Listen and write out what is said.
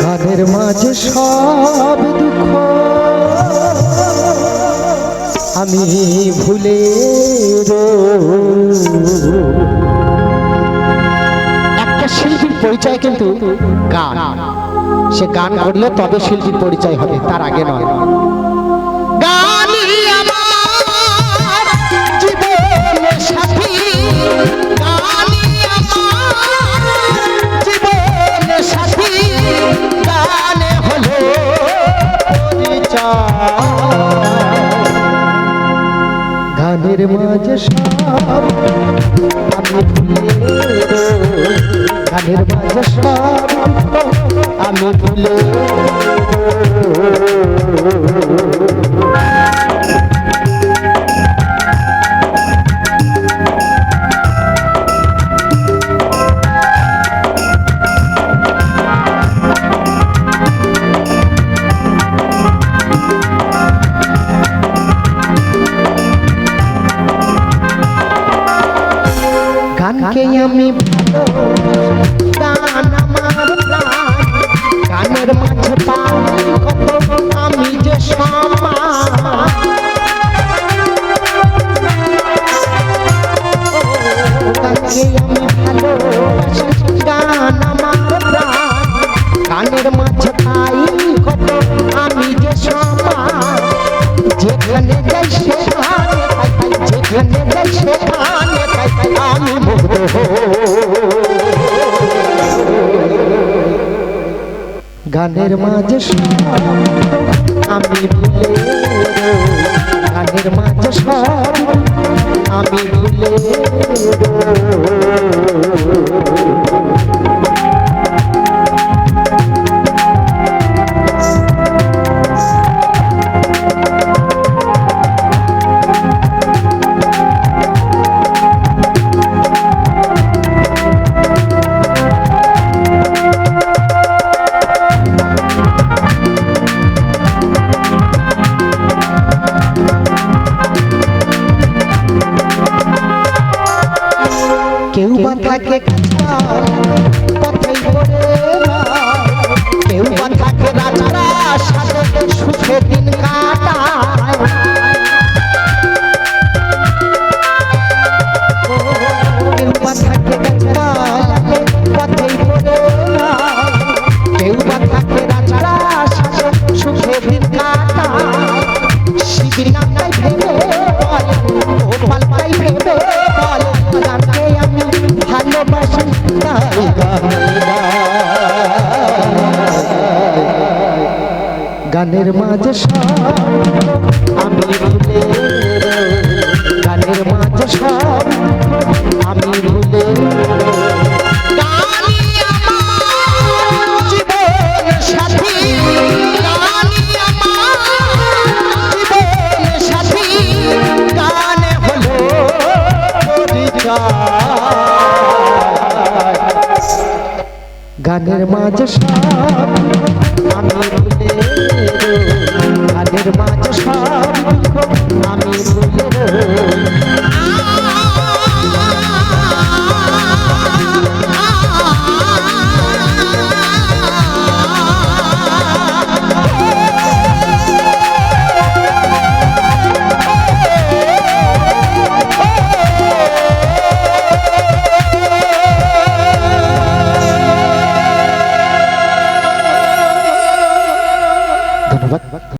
কাদের মাঝে সব দুঃখ আমি ভুলে একটা শিল্পীর পরিচয় কিন্তু গান। সে গান করলে তবে শিল্পীর পরিচয় হবে, তার আগে নয়। গানের মাঝে সব আমি। গানের মাঝে সব আমি ভুলে গানকে আমি গান আমার গানের মাঝে পাই কত আমি যে গানকে আমি ভালোবাসি গান আমার গানের মাঝে পাই যে যেখানে গানের মাঝে আমি ভুলে গানের মাঝে সব কেউ বা কথাই কাঁচাল, গানের মাঝে সব আমি ভুলে গানের মাঝে সব আমি ভুলে। গানের মাঝে সব আমি ভুলে মাঝে